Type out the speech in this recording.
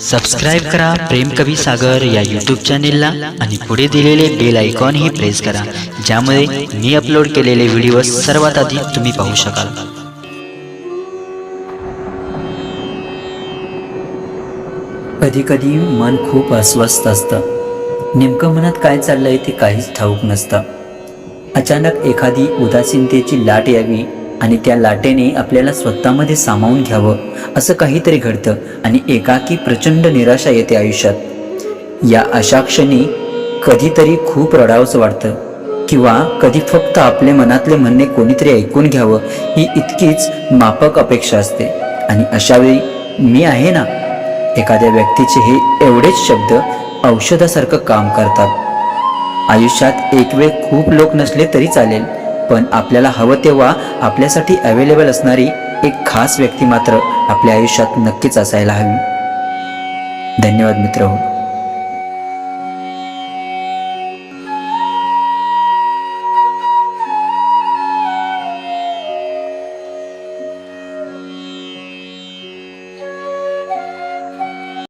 Subscribe करा प्रेम कवी सागर या यूट्यूब चॅनेलला आणि पुढे दिलेले बेल आयकॉनही प्रेस करा ज्यामुळे मी अपलोड केलेले व्हिडिओ सर्वात आधी तुम्ही पाहू शकाल. कधी कधी मन खूप अस्वस्थ असतं. नेमकं मनात काय चाललंय ते काहीच ठाऊक नसतं. अचानक एखादी उदासीनतेची लाट यावी आणि त्या लाटेने आपल्याला स्वतःमध्ये सामावून घ्यावं. असं काहीतरी घडतं आणि एकाकी प्रचंड निराशा येते आयुष्यात. या अशा क्षणी कधीतरी खूप रडावंसं वाटतं. किंवा कधी फक्त आपले मनातले म्हणणे कोणीतरी ऐकून घ्यावं ही इतकीच मापक अपेक्षा असते. आणि अशावेळी मी आहे ना? एखाद्या व्यक्तीचे हे एवढेच शब्द औषधासारखं काम करतात. आयुष्यात एक वेळ खूप लोक नसले तरी चालेल. पण आपल्याला हवं तेव्हा आपल्यासाठी अवेलेबल असणारी एक खास व्यक्ती मात्र आपल्या आयुष्यात नक्कीच असायला हवी. धन्यवाद मित्र हो.